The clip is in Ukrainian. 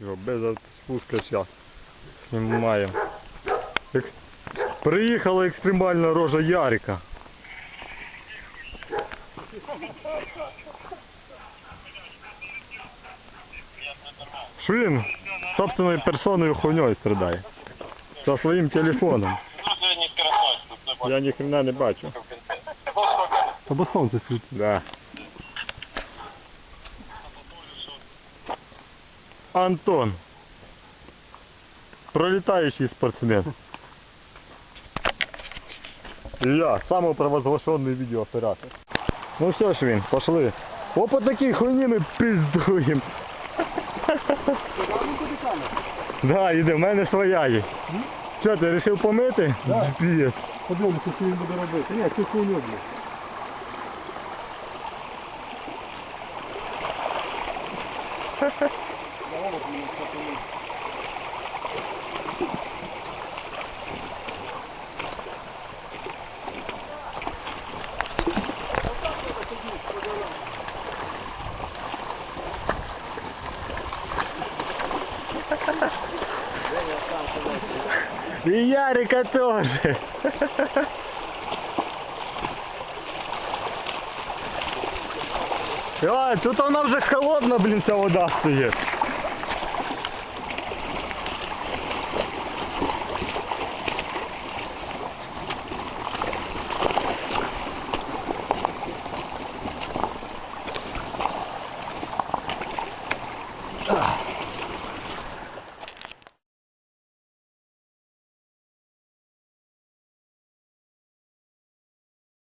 Його без спуска. Ек... Приїхала екстремальна рожа Ярика. Він собственною персоною хуйньою страдає. За своїм телефоном. Я ні хрена не бачу. Або сонце світить. Да. Антон. Пролетающий спортсмен. Я, самопровозглашенный видеооператор. Ну все ж він, пошли. О, по такій хуйні ми пиздуємо. Да, іде, в мене своя є. Що, ти вирішив помити? Да. Пієць. Подивимося, що він буде робити. Ні, це хуйню И Ярика тоже. А, тут вона вже холодна, блін, ця вода стоїть.